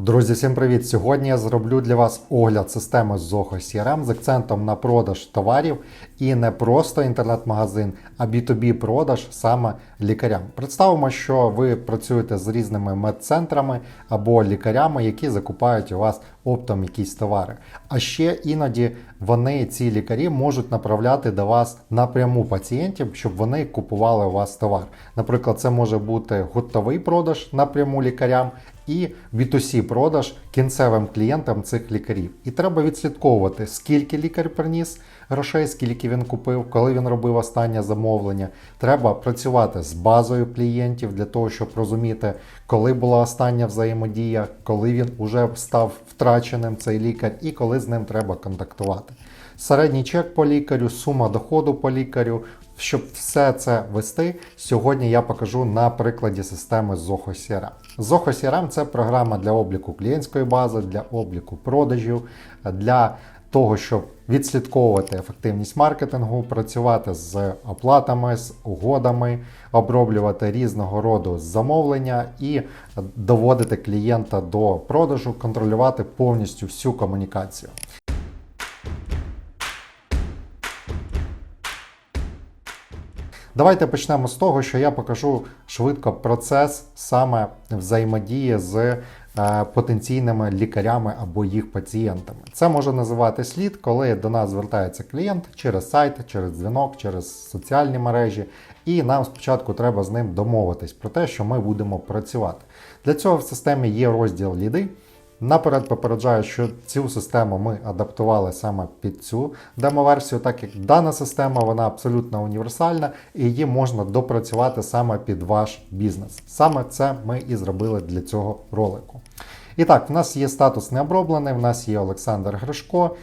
Друзі, всім привіт! Сьогодні я зроблю для вас огляд системи Zoho CRM з акцентом на продаж товарів і не просто інтернет-магазин, а B2B продаж саме лікарям. Представимо, що ви працюєте з різними медцентрами або лікарями, які закупають у вас оптом якісь товари. А ще іноді вони, ці лікарі, можуть направляти до вас напряму пацієнтів, щоб вони купували у вас товар. Наприклад, це може бути готовий продаж напряму лікарям і B2C продаж кінцевим клієнтам цих лікарів. І треба відслідковувати, скільки лікар приніс грошей, скільки він купив, коли він робив останнє замовлення. Треба працювати з базою клієнтів для того, щоб розуміти, коли була остання взаємодія, коли він уже став втраченим цей лікар і коли з ним треба контактувати. Середній чек по лікарю, сума доходу по лікарю. Щоб все це вести, сьогодні я покажу на прикладі системи Zoho CRM. Zoho CRM – це програма для обліку клієнтської бази, для обліку продажів, для того, щоб відслідковувати ефективність маркетингу, працювати з оплатами, з угодами, оброблювати різного роду замовлення і доводити клієнта до продажу, контролювати повністю всю комунікацію. Давайте почнемо з того, що я покажу швидко процес саме взаємодії з е, потенційними лікарями або їх пацієнтами. Це може називати слід, коли до нас звертається клієнт через сайт, через дзвінок, через соціальні мережі, і нам спочатку треба з ним домовитись про те, що ми будемо працювати. Для цього в системі є розділ ліди. Наперед попереджаю, що цю систему ми адаптували саме під цю демо-версію, так як дана система вона абсолютно універсальна і її можна допрацювати саме під ваш бізнес. Саме це ми і зробили для цього ролику. І так, в нас є статус необроблений, в нас є Олександр Гришко.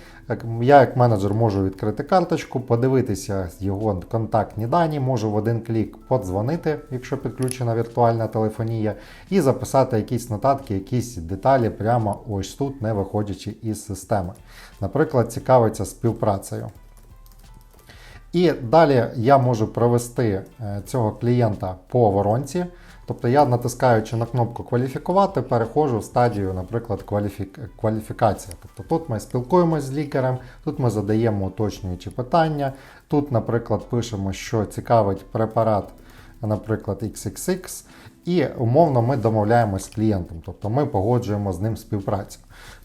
Я, як менеджер, можу відкрити карточку, подивитися його контактні дані, можу в один клік подзвонити, якщо підключена віртуальна телефонія, і записати якісь нотатки, якісь деталі прямо ось тут, не виходячи із системи. Наприклад, цікавиться співпрацею. І далі я можу провести е, цього клієнта по воронці. Тобто я натискаючи на кнопку кваліфікувати, переходжу в стадію, наприклад, кваліфік... кваліфікація. Тобто тут ми спілкуємося з лікарем, тут ми задаємо уточнюючі питання. Тут, наприклад, пишемо, що цікавить препарат, наприклад, XXX, і умовно ми домовляємося з клієнтом, тобто ми погоджуємо з ним співпрацю.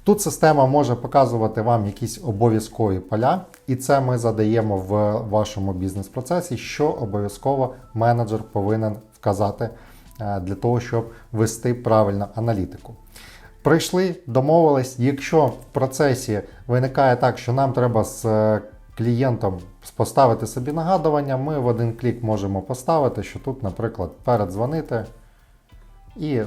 Тут система може показувати вам якісь обов'язкові поля, і це ми задаємо в вашому бізнес-процесі, що обов'язково менеджер повинен вказати для того, щоб вести правильну аналітику. Прийшли, домовились. Якщо в процесі виникає так, що нам треба з е, клієнтом поставити собі нагадування, ми в один клік можемо поставити, що тут, наприклад, передзвонити і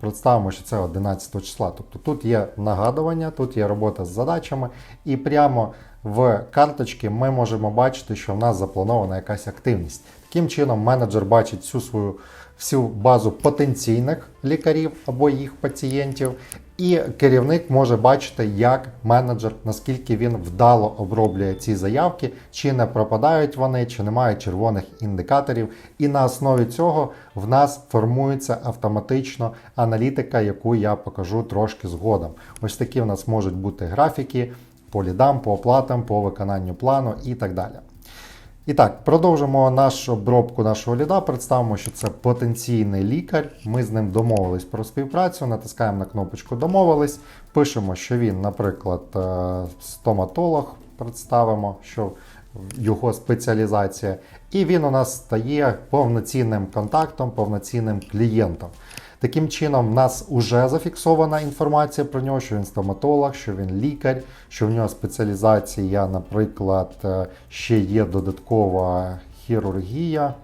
представимо, що це 11 числа. Тобто тут є нагадування, тут є робота з задачами, і прямо в карточці ми можемо бачити, що в нас запланована якась активність. Таким чином, менеджер бачить всю свою всю базу потенційних лікарів або їх пацієнтів, і керівник може бачити, як менеджер, наскільки він вдало оброблює ці заявки, чи не пропадають вони, чи немає червоних індикаторів. І на основі цього в нас формується автоматично аналітика, яку я покажу трошки згодом. Ось такі в нас можуть бути графіки по лідам, по оплатам, по виконанню плану і так далі. І так, продовжимо нашу обробку нашого ліда. Представимо, що це потенційний лікар. Ми з ним домовились про співпрацю, натискаємо на кнопочку Домовились. Пишемо, що він, наприклад, е, стоматолог. Представимо, що його спеціалізація. І він у нас стає повноцінним контактом, повноцінним клієнтом. Таким чином, в нас вже зафіксована інформація про нього, що він стоматолог, що він лікар, що в нього спеціалізація, наприклад, е, ще є додаткова хірургія.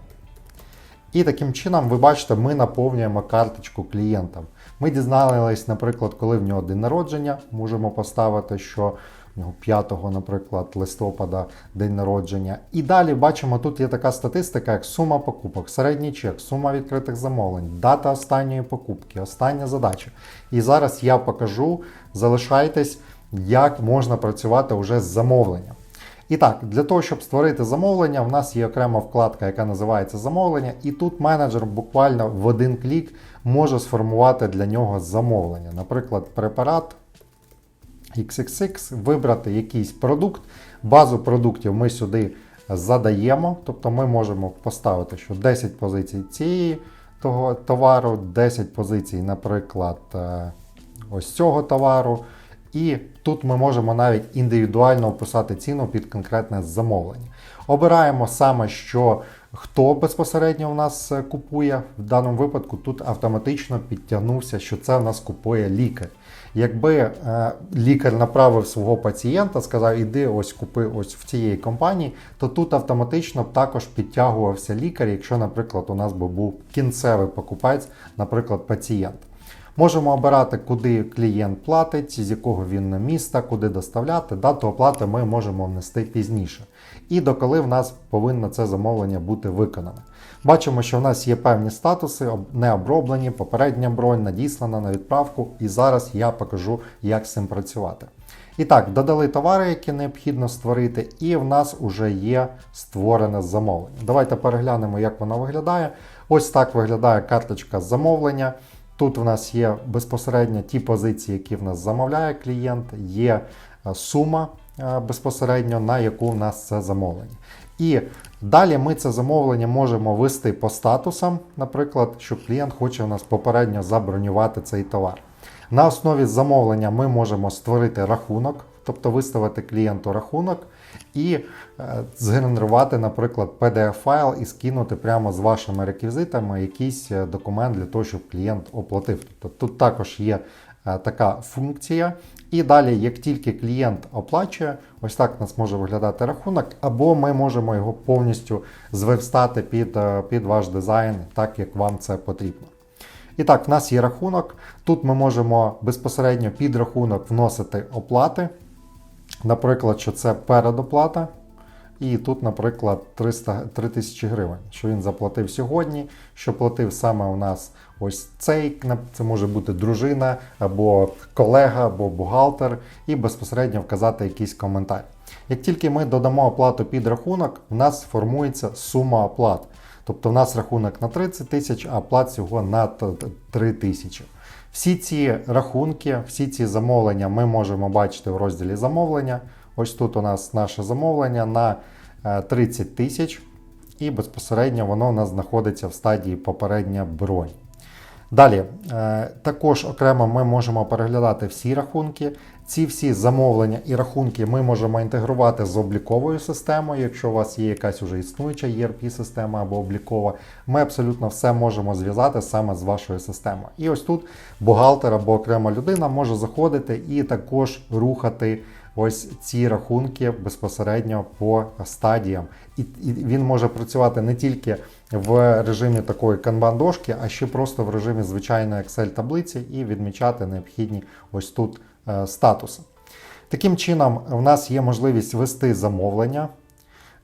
І таким чином, ви бачите, ми наповнюємо карточку клієнтам. Ми дізналися, наприклад, коли в нього день народження, можемо поставити, що в нього 5, наприклад, листопада день народження. І далі бачимо, тут є така статистика, як сума покупок, середній чек, сума відкритих замовлень, дата останньої покупки, остання задача. І зараз я покажу, залишайтесь, як можна працювати вже з замовленням. І так, для того, щоб створити замовлення, в нас є окрема вкладка, яка називається замовлення, і тут менеджер буквально в один клік може сформувати для нього замовлення. Наприклад, препарат XXX, вибрати якийсь продукт. Базу продуктів ми сюди задаємо, тобто ми можемо поставити, що 10 позицій цієї того товару, 10 позицій, наприклад, е, ось цього товару. І тут ми можемо навіть індивідуально описати ціну під конкретне замовлення. Обираємо саме, що хто безпосередньо в нас е, купує. В даному випадку тут автоматично підтягнувся, що це в нас купує лікар. Якби е, лікар направив свого пацієнта, сказав, іди ось купи ось в цієї компанії, то тут автоматично б також підтягувався лікар, якщо, наприклад, у нас би був кінцевий покупець, наприклад, пацієнт. Можемо обирати, куди клієнт платить, з якого він міста, куди доставляти. Дату оплати ми можемо внести пізніше. І доколи в нас повинно це замовлення бути виконане. Бачимо, що в нас є певні статуси, не оброблені, попередня бронь надіслана на відправку, і зараз я покажу, як з цим працювати. І так, додали товари, які необхідно створити, і в нас вже є створене замовлення. Давайте переглянемо, як воно виглядає. Ось так виглядає карточка замовлення. Тут в нас є безпосередньо ті позиції, які в нас замовляє клієнт, є е, сума е, безпосередньо, на яку в нас це замовлення. І далі ми це замовлення можемо вести по статусам, наприклад, що клієнт хоче у нас попередньо забронювати цей товар. На основі замовлення ми можемо створити рахунок, тобто виставити клієнту рахунок і е, згенерувати, наприклад, PDF-файл і скинути прямо з вашими реквізитами якийсь е, документ для того, щоб клієнт оплатив. Тобто тут також є е, така функція. І далі, як тільки клієнт оплачує, ось так у нас може виглядати рахунок, або ми можемо його повністю зверстати під, під ваш дизайн, так як вам це потрібно. І так, в нас є рахунок. Тут ми можемо безпосередньо під рахунок вносити оплати. Наприклад, що це передоплата. І тут, наприклад, 300, 3000 гривень, що він заплатив сьогодні, що платив саме у нас ось цей, це може бути дружина, або колега, або бухгалтер, і безпосередньо вказати якийсь коментар. Як тільки ми додамо оплату під рахунок, в нас формується сума оплат. Тобто в нас рахунок на 30 тисяч, а оплат всього на т- т- 3 тисячі. Всі ці рахунки, всі ці замовлення ми можемо бачити в розділі замовлення. Ось тут у нас наше замовлення на е, 30 тисяч, і безпосередньо воно у нас знаходиться в стадії попередня бронь. Далі, е, також окремо ми можемо переглядати всі рахунки. Ці всі замовлення і рахунки ми можемо інтегрувати з обліковою системою. Якщо у вас є якась уже існуюча ERP-система або облікова, ми абсолютно все можемо зв'язати саме з вашою системою. І ось тут бухгалтер або окрема людина може заходити і також рухати ось ці рахунки безпосередньо по стадіям. І, і він може працювати не тільки в режимі такої канбан-дошки, а ще просто в режимі звичайної Excel-таблиці і відмічати необхідні ось тут е. Таким чином, в нас є можливість вести замовлення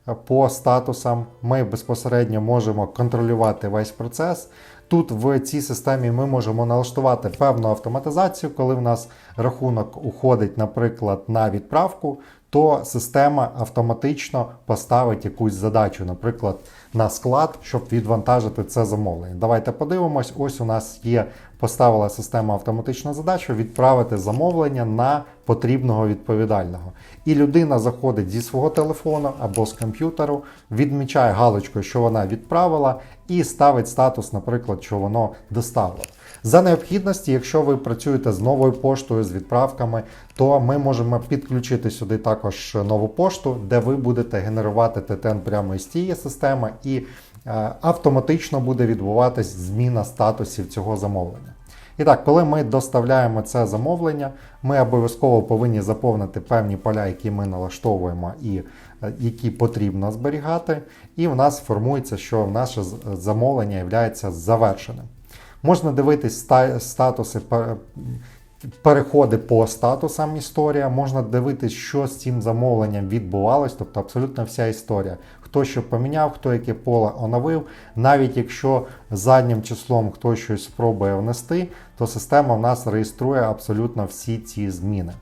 е, по статусам. Ми безпосередньо можемо контролювати весь процес. Тут в цій системі ми можемо налаштувати певну автоматизацію, коли в нас рахунок уходить, наприклад, на відправку, то система автоматично поставить якусь задачу, наприклад, на склад, щоб відвантажити це замовлення. Давайте подивимось. Ось у нас є поставила система автоматичну задачу відправити замовлення на потрібного відповідального. І людина заходить зі свого телефону або з комп'ютеру, відмічає галочкою, що вона відправила, і ставить статус, наприклад, що воно доставлено. За необхідності, якщо ви працюєте з новою поштою, з відправками, то ми можемо підключити сюди також нову пошту, де ви будете генерувати ТТН прямо із тієї системи, і автоматично буде відбуватись зміна статусів цього замовлення. І так, коли ми доставляємо це замовлення, ми обов'язково повинні заповнити певні поля, які ми налаштовуємо і е, які потрібно зберігати. І в нас формується, що наше замовлення є завершеним. Можна дивитись статуси переходи по статусам історія, можна дивитись, що з цим замовленням відбувалось, тобто абсолютно вся історія. Хто що поміняв, хто яке поле оновив. Навіть якщо заднім числом хтось щось спробує внести, то система в нас реєструє абсолютно всі ці зміни.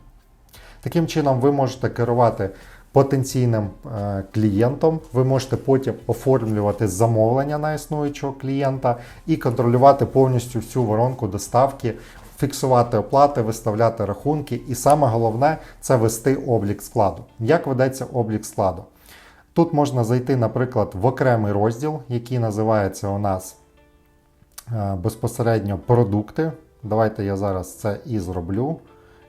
Таким чином, ви можете керувати потенційним е, клієнтом. Ви можете потім оформлювати замовлення на існуючого клієнта і контролювати повністю всю воронку доставки, фіксувати оплати, виставляти рахунки. І саме головне це вести облік складу. Як ведеться облік складу? Тут можна зайти, наприклад, в окремий розділ, який називається у нас е, безпосередньо продукти. Давайте я зараз це і зроблю.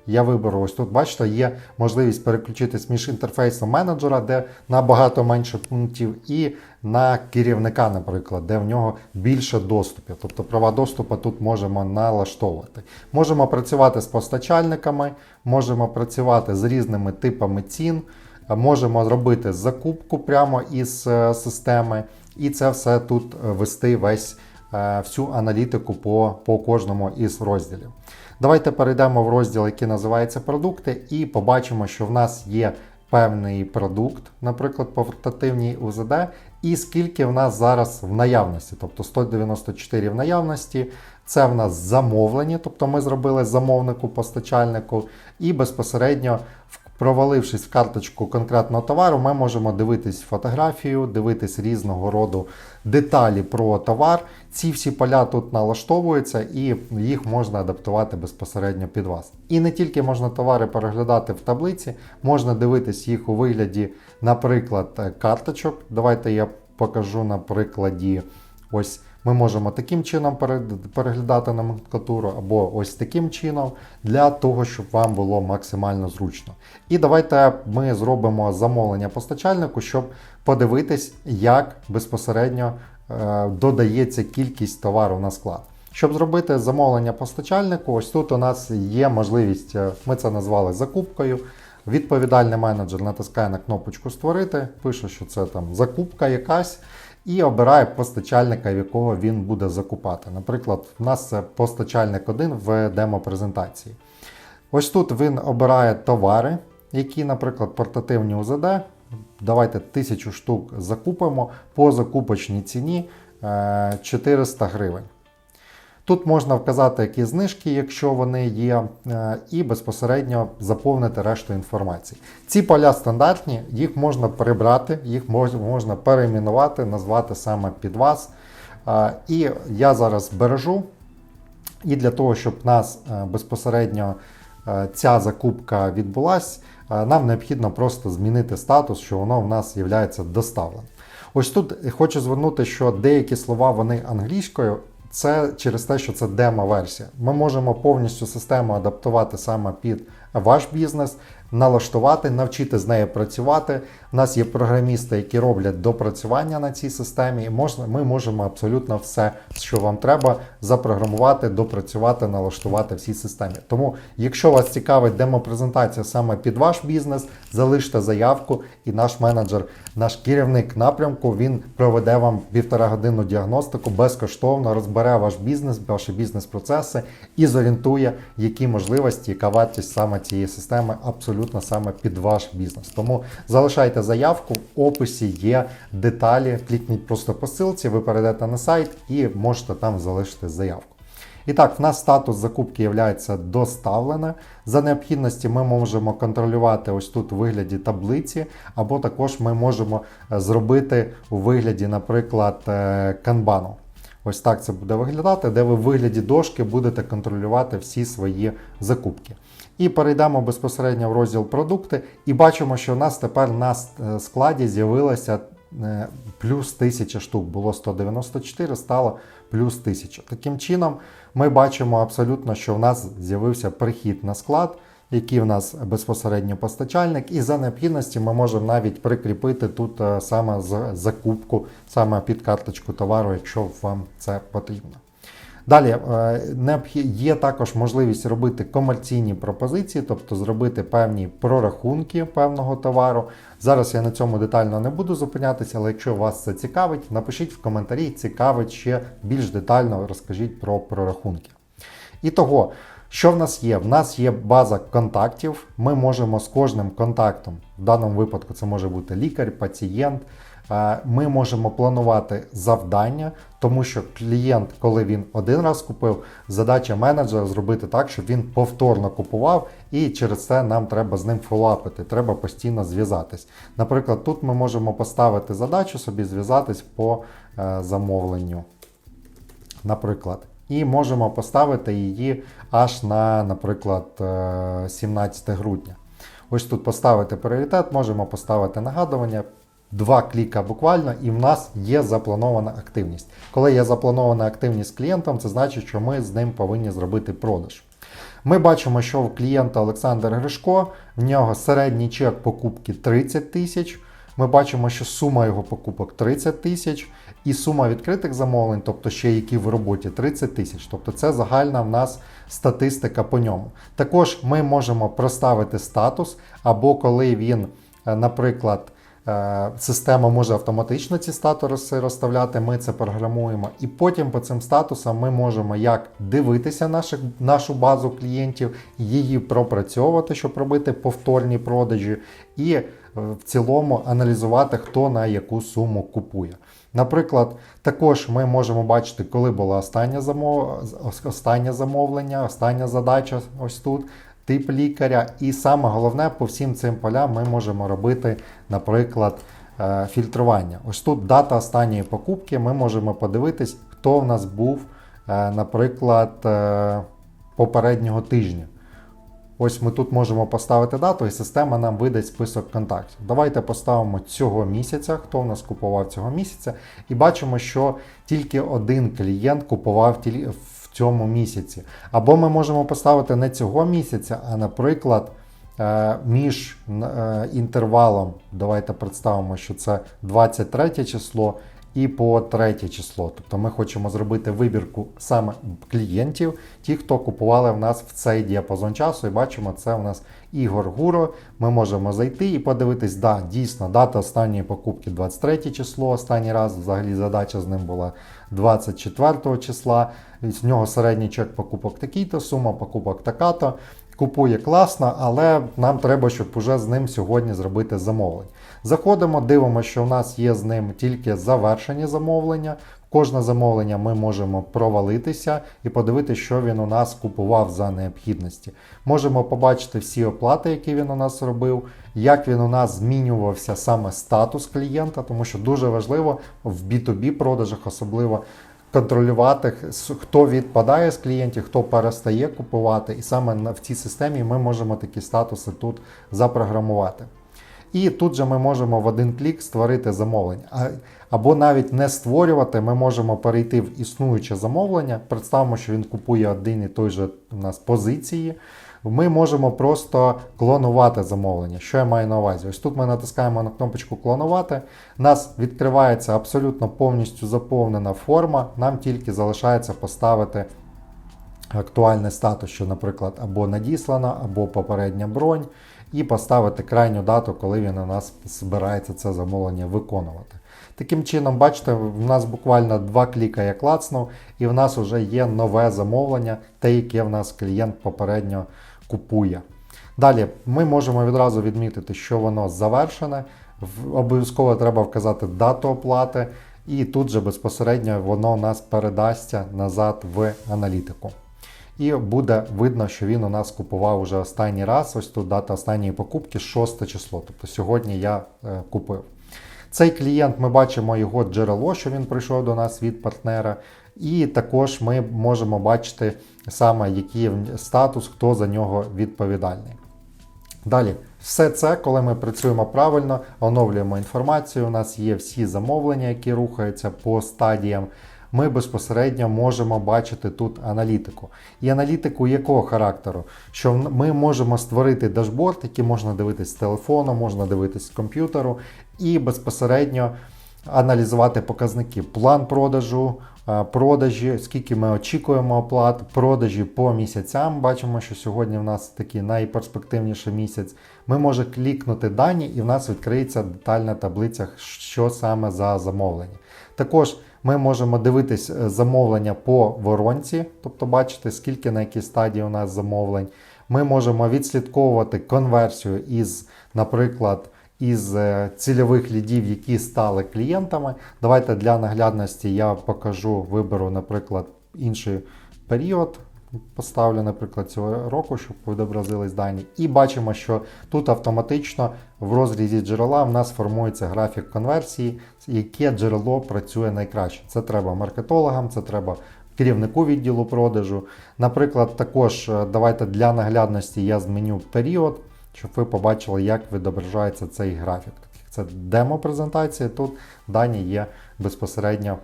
Я виберу ось тут, бачите, є можливість переключитись між інтерфейсом менеджера, де набагато менше пунктів, і на керівника, наприклад, де в нього більше доступів. Тобто права доступу тут можемо налаштовувати. Можемо працювати з постачальниками, можемо працювати з різними типами цін, можемо робити закупку прямо із е, системи, і це все тут е, вести весь всю аналітику по, по кожному із розділів. Давайте перейдемо в розділ, який називається продукти, і побачимо, що в нас є певний продукт, наприклад, по портативній УЗД, і скільки в нас зараз в наявності, тобто 194 в наявності. Це в нас замовлені, тобто ми зробили замовнику, постачальнику, і безпосередньо провалившись в карточку конкретного товару, ми можемо дивитись фотографію, дивитись різного роду деталі про товар. Ці всі поля тут налаштовуються і їх можна адаптувати безпосередньо під вас. І не тільки можна товари переглядати в таблиці, можна дивитись їх у вигляді, наприклад, карточок. Давайте я покажу на прикладі. Ось ми можемо таким чином переглядати номенклатуру, або ось таким чином, для того, щоб вам було максимально зручно. І давайте ми зробимо замовлення постачальнику, щоб подивитись, як безпосередньо е, додається кількість товару на склад. Щоб зробити замовлення постачальнику, ось тут у нас є можливість, е, ми це назвали закупкою. Відповідальний менеджер натискає на кнопочку Створити, пише, що це там закупка якась, і обирає постачальника, в якого він буде закупати. Наприклад, в нас це постачальник 1 в демо-презентації. Ось тут він обирає товари, які, наприклад, портативні УЗД. Давайте 1000 штук закупимо по закупочній ціні е, 400 гривень. Тут можна вказати, які знижки, якщо вони є, е, і безпосередньо заповнити решту інформації. Ці поля стандартні, їх можна прибрати, їх можна перейменувати, назвати саме під вас. Е, І я зараз бережу. І для того, щоб нас е, безпосередньо ця закупка відбулась, нам необхідно просто змінити статус, що воно в нас є доставленим. Ось тут хочу звернути, що деякі слова вони англійською. Це через те, що це демо-версія. Ми можемо повністю систему адаптувати саме під ваш бізнес, налаштувати, навчити з нею працювати. У нас є програмісти, які роблять допрацювання на цій системі, і можна, ми можемо абсолютно все, що вам треба, запрограмувати, допрацювати, налаштувати в цій системі. Тому, якщо вас цікавить демо-презентація саме під ваш бізнес, залиште заявку, і наш менеджер, наш керівник напрямку, він проведе вам півтора годинну діагностику безкоштовно, розбере ваш бізнес, ваші бізнес-процеси і зорієнтує, які можливості, яка вартість саме цієї системи абсолютно саме під ваш бізнес. Тому залишайте заявку, в описі є деталі. Клікніть просто по ссылці, ви перейдете на сайт і можете там залишити заявку. І так, в нас статус закупки є доставлена. За необхідності ми можемо контролювати ось тут у вигляді таблиці, або також ми можемо е, зробити у вигляді, наприклад, е, канбану. Ось так це буде виглядати, де ви в вигляді дошки будете контролювати всі свої закупки. І перейдемо безпосередньо в розділ продукти, і бачимо, що у нас тепер на складі з'явилося е, плюс 1000 штук. Було 194, стало плюс 1000. Таким чином, ми бачимо абсолютно, що в нас з'явився прихід на склад, який в нас безпосередньо постачальник, і за необхідності ми можемо навіть прикріпити тут е, саме закупку, саме під карточку товару, якщо вам це потрібно. Далі е, є також можливість робити комерційні пропозиції, тобто зробити певні прорахунки певного товару. Зараз я на цьому детально не буду зупинятися, але якщо вас це цікавить, напишіть в коментарі, цікавить ще більш детально розкажіть про прорахунки. І того, що в нас є? В нас є база контактів. Ми можемо з кожним контактом, в даному випадку це може бути лікар, пацієнт, Ми можемо планувати завдання, тому що клієнт, коли він один раз купив, задача менеджера зробити так, щоб він повторно купував, і через це нам треба з ним фолапити, треба постійно зв'язатись. Наприклад, тут ми можемо поставити задачу собі зв'язатись по е, замовленню. Наприклад, і можемо поставити її аж на, наприклад, е, 17 грудня. Ось тут поставити пріоритет, можемо поставити нагадування. Два кліка буквально, і в нас є запланована активність. Коли є запланована активність з клієнтом, це значить, що ми з ним повинні зробити продаж. Ми бачимо, що в клієнта Олександр Гришко, в нього середній чек покупки 30 тисяч. Ми бачимо, що сума його покупок 30 тисяч, і сума відкритих замовлень, тобто ще які в роботі 30 тисяч. Тобто це загальна в нас статистика по ньому. Також ми можемо проставити статус, або коли він, е, наприклад, Система може автоматично ці статуси розставляти, ми це програмуємо. І потім по цим статусам ми можемо як дивитися наших, нашу базу клієнтів, її пропрацьовувати, щоб робити повторні продажі, і е, в цілому аналізувати, хто на яку суму купує. Наприклад, також ми можемо бачити, коли було останнє, замов... останнє замовлення, остання задача ось тут, тип лікаря. І саме головне, по всім цим полям ми можемо робити, наприклад, е, фільтрування. Ось тут дата останньої покупки, ми можемо подивитись, хто в нас був, е, наприклад, е, попереднього тижня. Ось ми тут можемо поставити дату, і система нам видасть список контактів. Давайте поставимо цього місяця, хто в нас купував цього місяця, і бачимо, що тільки один клієнт купував в цьому місяці. Або ми можемо поставити не цього місяця, а, наприклад, е, між е, інтервалом, давайте представимо, що це 23 число. І по третє число. Тобто ми хочемо зробити вибірку саме клієнтів, ті, хто купували в нас в цей діапазон часу. І бачимо, це у нас Ігор Гуро. Ми можемо зайти і подивитись, да, дійсно, дата останньої покупки 23 число. Останній раз взагалі задача з ним була 24 числа. З нього середній чек покупок такий-то, сума покупок така-то. Купує класно, але нам треба, щоб уже з ним сьогодні зробити замовлення. Заходимо, дивимося, що в нас є з ним тільки завершені замовлення. Кожне замовлення ми можемо провалитися і подивитися, що він у нас купував за необхідності. Можемо побачити всі оплати, які він у нас робив, як він у нас змінювався саме статус клієнта, тому що дуже важливо в B2B продажах особливо контролювати, хто відпадає з клієнтів, хто перестає купувати. І саме в цій системі ми можемо такі статуси тут запрограмувати. І тут же ми можемо в один клік створити замовлення. Або навіть не створювати, ми можемо перейти в існуюче замовлення. Представимо, що він купує один і той же у нас позиції. Ми можемо просто клонувати замовлення. Що я маю на увазі? Ось тут ми натискаємо на кнопочку клонувати. Нас відкривається абсолютно повністю заповнена форма. Нам тільки залишається поставити актуальний статус, що, наприклад, або надіслано, або попередня бронь, і поставити крайню дату, коли він у нас збирається це замовлення виконувати. Таким чином, бачите, в нас буквально два кліка я клацнув, і в нас вже є нове замовлення, те, яке в нас клієнт попередньо купує. Далі ми можемо відразу відмітити, що воно завершене. Обов'язково треба вказати дату оплати, і тут же безпосередньо воно у нас передасться назад в аналітику. І буде видно, що він у нас купував уже останній раз. Ось тут дата останньої покупки 6 число. Тобто сьогодні я е, купив. Цей клієнт, ми бачимо його джерело, що він прийшов до нас від партнера. І також ми можемо бачити саме, який статус, хто за нього відповідальний. Далі, все це, коли ми працюємо правильно, оновлюємо інформацію. У нас є всі замовлення, які рухаються по стадіям. Ми безпосередньо можемо бачити тут аналітику. І аналітику якого характеру? Що ми можемо створити дашборд, який можна дивитись з телефону, можна дивитись з комп'ютеру, і безпосередньо аналізувати показники. План продажу, продажі, скільки ми очікуємо оплат, продажі по місяцям. Бачимо, що сьогодні в нас такий найперспективніший місяць. Ми можемо клікнути дані, і в нас відкриється детальна таблиця, що саме за замовлення. Також ми можемо дивитись е, замовлення по воронці, тобто бачити, скільки на якій стадії у нас замовлень. Ми можемо відслідковувати конверсію із, наприклад, із е, цільових лідів, які стали клієнтами. Давайте для наглядності я покажу, виберу, наприклад, інший період. Поставлю, наприклад, цього року, щоб відобразились дані. І бачимо, що тут автоматично в розрізі джерела в нас формується графік конверсії, яке джерело працює найкраще. Це треба маркетологам, це треба керівнику відділу продажу. Наприклад, також е, давайте для наглядності я зміню період, щоб ви побачили, як відображається цей графік. Це демо-презентація. Тут дані є безпосередньо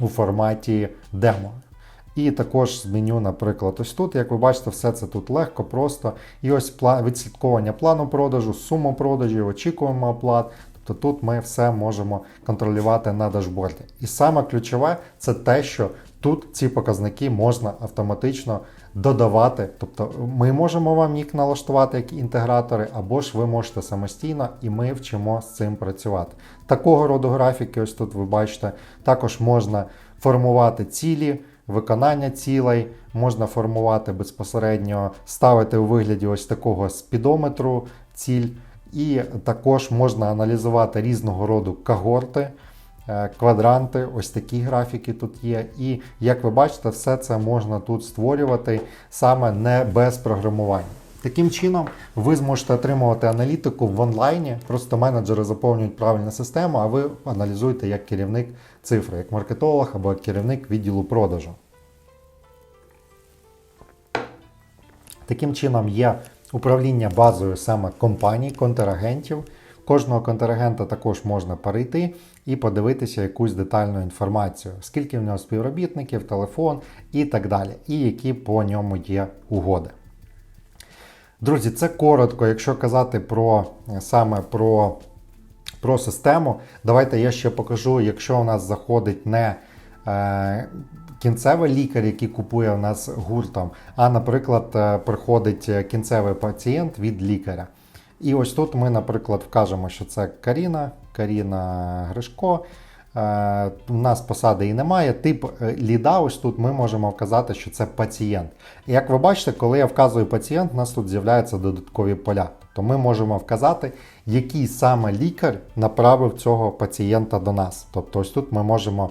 у форматі демо. І також зміню, наприклад, ось тут, як ви бачите, все це тут легко, просто. І ось відслідковування плану продажу, суму продажів, очікуємо оплат. Тобто тут ми все можемо контролювати на дашборді. І саме ключове це те, що тут ці показники можна автоматично додавати. Тобто ми можемо вам їх налаштувати як інтегратори, або ж ви можете самостійно, і ми вчимо з цим працювати. Такого роду графіки, ось тут ви бачите, також можна формувати цілі виконання цілей, можна формувати безпосередньо, ставити у вигляді ось такого спідометру ціль, і також можна аналізувати різного роду когорти, квадранти, ось такі графіки тут є. І як ви бачите, все це можна тут створювати саме не без програмування. Таким чином, ви зможете отримувати аналітику в онлайні. Просто менеджери заповнюють правильну систему, а ви аналізуєте як керівник цифри, як маркетолог або як керівник відділу продажу. Таким чином є управління базою саме компаній, контрагентів. Кожного контрагента також можна перейти і подивитися якусь детальну інформацію, скільки в нього співробітників, телефон і так далі, і які по ньому є угоди. Друзі, це коротко, якщо казати про саме про, про систему. Давайте я ще покажу, якщо у нас заходить не е, кінцевий лікар, який купує у нас гуртом, а, наприклад, е, приходить кінцевий пацієнт від лікаря. І ось тут ми, наприклад, вкажемо, що це Каріна, Каріна Гришко. Е, У нас посади і немає. Тип е, ліда, ось тут ми можемо вказати, що це пацієнт. Як ви бачите, коли я вказую пацієнт, у нас тут з'являються додаткові поля. Тобто ми можемо вказати, який саме лікар направив цього пацієнта до нас. Тобто, ось тут ми можемо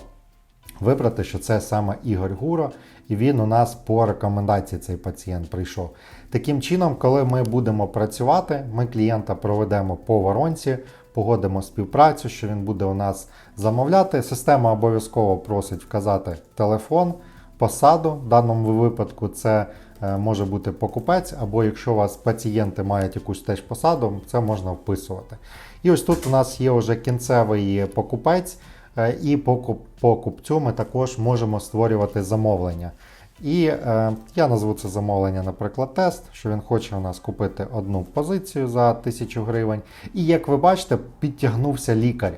вибрати, що це саме Ігор Гуро, і він у нас по рекомендації цей пацієнт прийшов. Таким чином, коли ми будемо працювати, ми клієнта проведемо по воронці, погодимо співпрацю, що він буде у нас замовляти. Система обов'язково просить вказати телефон, посаду. В даному випадку це е, може бути покупець, або якщо у вас пацієнти мають якусь теж посаду, це можна вписувати. І ось тут у нас є вже кінцевий покупець. Е, І по куп- по купцю ми також можемо створювати замовлення. І е, я назву це замовлення, наприклад, тест, що він хоче у нас купити одну позицію за 1000 гривень. І як ви бачите, підтягнувся лікар.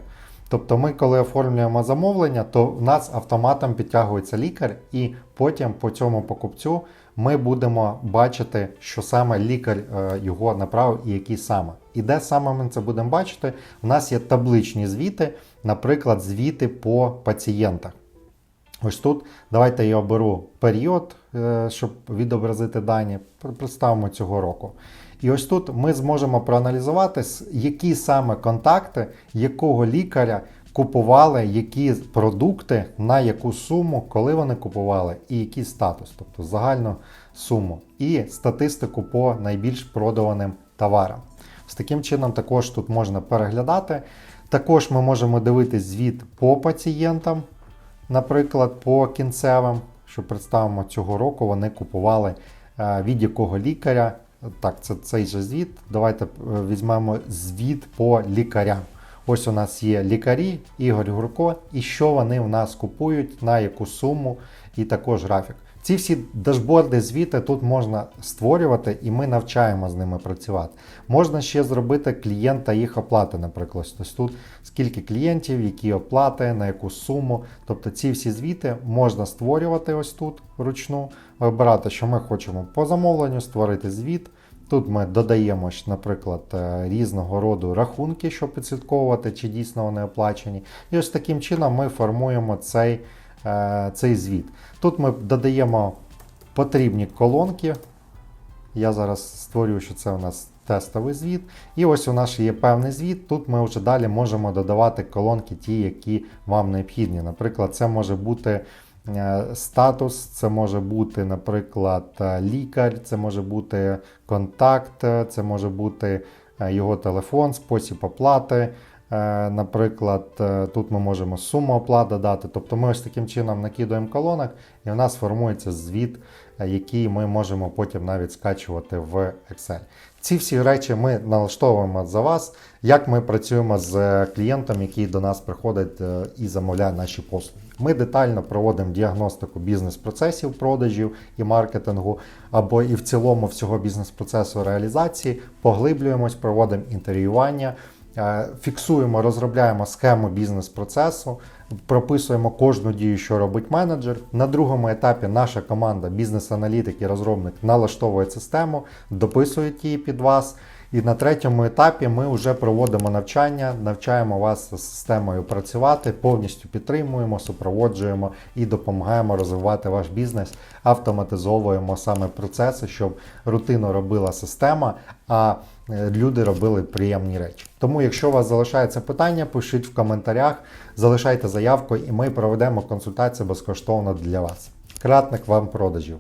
Тобто ми, коли оформлюємо замовлення, то в нас автоматом підтягується лікар, і потім по цьому покупцю ми будемо бачити, що саме лікар е, його направив і який саме. І де саме ми це будемо бачити? У нас є табличні звіти, наприклад, звіти по пацієнтах. Ось тут давайте я оберу період, е, щоб відобразити дані. Представимо цього року. І ось тут ми зможемо проаналізувати, які саме контакти, якого лікаря купували які продукти, на яку суму, коли вони купували, і який статус, тобто загальну суму, і статистику по найбільш продаваним товарам. З таким чином також тут можна переглядати. Також ми можемо дивитись звіт по пацієнтам, наприклад, по кінцевим, що представимо цього року вони купували е, від якого лікаря. Так, це цей же звіт. Давайте е, візьмемо звіт по лікарям. Ось у нас є лікарі, Ігор Гурко, і що вони в нас купують, на яку суму, і також графік. Ці всі дашборди, звіти тут можна створювати, і ми навчаємо з ними працювати. Можна ще зробити клієнта їх оплати, наприклад. Ось тут скільки клієнтів, які оплати, на яку суму. Тобто ці всі звіти можна створювати ось тут вручну, вибирати, що ми хочемо по замовленню, створити звіт. Тут ми додаємо, наприклад, е, різного роду рахунки, щоб підслідковувати, чи дійсно вони оплачені. І ось таким чином ми формуємо цей, цей звіт. Тут ми додаємо потрібні колонки, Я зараз створюю, що це у нас тестовий звіт. І ось у нас є певний звіт. Тут ми вже далі можемо додавати колонки, ті, які вам необхідні. Наприклад, це може бути е, статус, це може бути, наприклад, е, лікар, це може бути контакт, е, це може бути е, його телефон, спосіб оплати. Е, Наприклад, е, тут ми можемо суму оплати дати. Тобто ми ось таким чином накидуємо колонок, і в нас формується звіт, е, який ми можемо потім навіть скачувати в Excel. Ці всі речі ми налаштовуємо за вас, як ми працюємо з клієнтом, який до нас приходить і замовляє наші послуги. Ми детально проводимо діагностику бізнес-процесів продажів і маркетингу, або і в цілому всього бізнес-процесу реалізації, поглиблюємось, проводимо інтерв'ювання. Е, Фіксуємо, розробляємо схему бізнес-процесу, прописуємо кожну дію, що робить менеджер. На другому етапі наша команда, бізнес-аналітик і розробник налаштовує систему, дописують її під вас. І на третьому етапі ми вже проводимо навчання, навчаємо вас з системою працювати, повністю підтримуємо, супроводжуємо і допомагаємо розвивати ваш бізнес, автоматизовуємо саме процеси, щоб рутину робила система, а люди робили приємні речі. Тому, якщо у вас залишається питання, пишіть в коментарях, залишайте заявку, і ми проведемо консультацію безкоштовно для вас. Кратник вам продажів.